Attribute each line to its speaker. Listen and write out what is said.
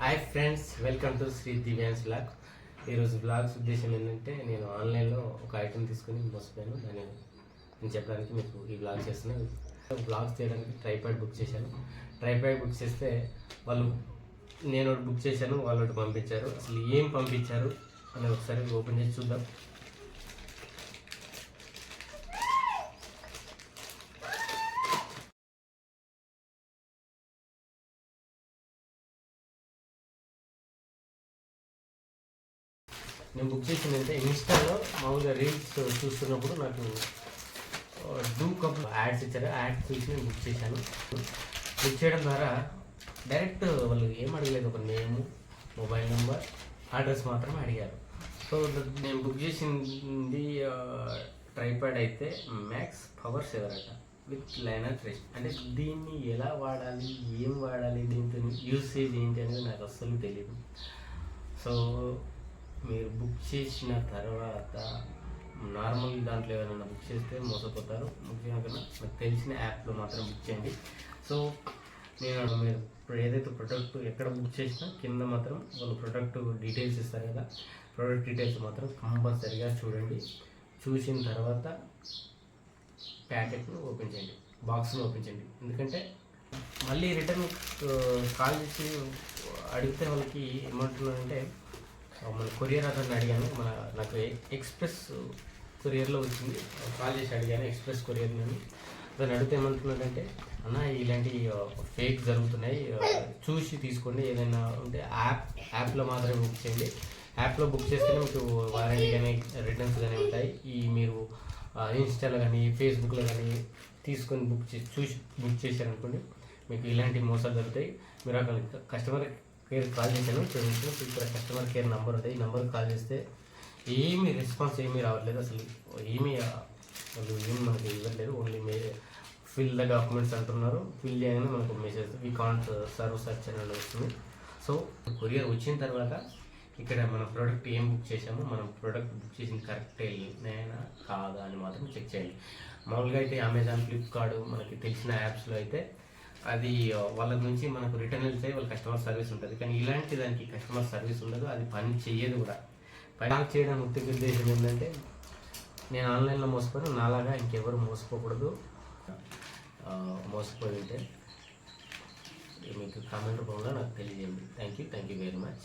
Speaker 1: Hi friends welcome to Shri దివ్యాన్స్ blog ఈరోజు blogs ఉద్దేశం ఏంటంటే నేను ఆన్లైన్లో ఒక ఐటెం తీసుకుని మోసపోయాను. దాన్ని నేను చెప్పడానికి మీకు ఈ బ్లాగ్ చేస్తున్నాను. బ్లాగ్స్ చేయడానికి ట్రైపాడ్ బుక్ చేశాను. ట్రైపాడ్ బుక్ చేస్తే వాళ్ళు నేను ఒకటి బుక్ చేశాను వాళ్ళు ఒకటి పంపించారు. అసలు ఏం పంపించారు? అని ఒకసారి ఓపెన్ చేసి చూద్దాం. నేను బుక్ చేసింది అంటే ఇన్స్టాలో మామూలుగా రీల్స్ చూస్తున్నప్పుడు నాకు డూ కప్ యాడ్స్ ఇచ్చారు. యాడ్స్ చూసి నేను బుక్ చేశాను. బుక్ చేయడం ద్వారా డైరెక్ట్ వాళ్ళు ఏం అడగలేదు. ఒక నేమ్ మొబైల్ నెంబర్ అడ్రస్ మాత్రమే అడిగారు. సో నేను బుక్ చేసింది ట్రైప్యాడ్ అయితే మ్యాక్స్ పవర్ సేవర్ అట. విత్ లైనర్ ఫ్రెష్ అంటే దీన్ని ఎలా వాడాలి? ఏం వాడాలి? దీంతో యూసేజ్ ఏంటి అనేది నాకు అస్సలు తెలియదు సో మీరు బుక్ చేసిన తర్వాత నార్మల్ దాంట్లో ఏమైనా బుక్ చేస్తే మోసపోతారు. ముఖ్యంగా కన్నా నాకు తెలిసిన యాప్లో మాత్రం బుక్ చేయండి. సో నేను మీరు ఇప్పుడు ఏదైతే ప్రొడక్ట్ ఎక్కడ బుక్ చేసినా కింద మాత్రం వాళ్ళు ప్రొడక్ట్ డీటెయిల్స్ ఇస్తారు కదా. ప్రొడక్ట్ డీటెయిల్స్ మాత్రం కంపల్సరిగా చూడండి. చూసిన తర్వాత ప్యాకెట్ను ఓపెన్ చేయండి. బాక్స్ను ఓపెన్ చేయండి. ఎందుకంటే మళ్ళీ రిటర్న్ కాల్ చేసి అడిగితే వాళ్ళకి ఏమంటున్నారంటే మన కొరియర్ అతన్ని అడిగాను. మన నాకు ఎక్స్ప్రెస్ కొరియర్లో వచ్చింది. కాల్ చేసి అడిగాను ఎక్స్ప్రెస్ కొరియర్ అని. దాన్ని అడిగితే ఏమంటున్నాడంటే అన్న ఇలాంటి ఫేక్ జరుగుతున్నాయి. చూసి తీసుకోండి. ఏదైనా ఉంటే యాప్ యాప్లో మాత్రమే బుక్ చేయండి. యాప్లో బుక్ చేస్తేనే మీకు వారంటీ కానీ రిటర్న్స్ కానీ ఉంటాయి. ఈ మీరు ఇన్స్టాలో కానీ ఫేస్బుక్లో కానీ తీసుకొని బుక్ చేసి చూసి బుక్ చేశారనుకోండి మీకు ఇలాంటి మోసాలు జరుగుతాయి. మీరు అక్కడ కస్టమర్ కేర్ కాల్ చేశాను. చూడండి ఇక్కడ కస్టమర్ కేర్ నెంబర్ ఉంటుంది ఈ నెంబర్కి కాల్ చేస్తే ఏమీ రెస్పాన్స్ ఏమీ రావట్లేదు అసలు. ఏమీ వాళ్ళు ఏమి మనకి ఇవ్వట్లేదు. Only may fill the documents అంటున్నారు. ఫిల్ చేయగానే మనకు message we can't serve search అని వస్తుంది. సో కొరియర్ వచ్చిన తర్వాత ఇక్కడ మన ప్రోడక్ట్ ఏం బుక్ చేసామో మనం ప్రోడక్ట్ బుక్ చేసింది కరెక్టే నేనా కాదా అని మాత్రం చెక్ చేయండి. మామూలుగా అయితే అమెజాన్ ఫ్లిప్కార్ట్ మనకి తెలిసిన యాప్స్లో అయితే అది వాళ్ళ నుంచి మనకు రిటర్న్ వెళ్తే వాళ్ళ కస్టమర్ సర్వీస్ ఉంటుంది. కానీ ఇలాంటి దానికి కస్టమర్ సర్వీస్ ఉండదు. అది పని చెయ్యదు కూడా. పని చేయడం ముఖ్య ఉద్దేశం ఏంటంటే నేను ఆన్లైన్లో మోసపోయిన నాలాగా ఇంకెవరు మోసపోకూడదు మోసపోయి ఉంటే మీకు కామెంట్ రూపంలో నాకు తెలియజేయండి. Thank you thank you very much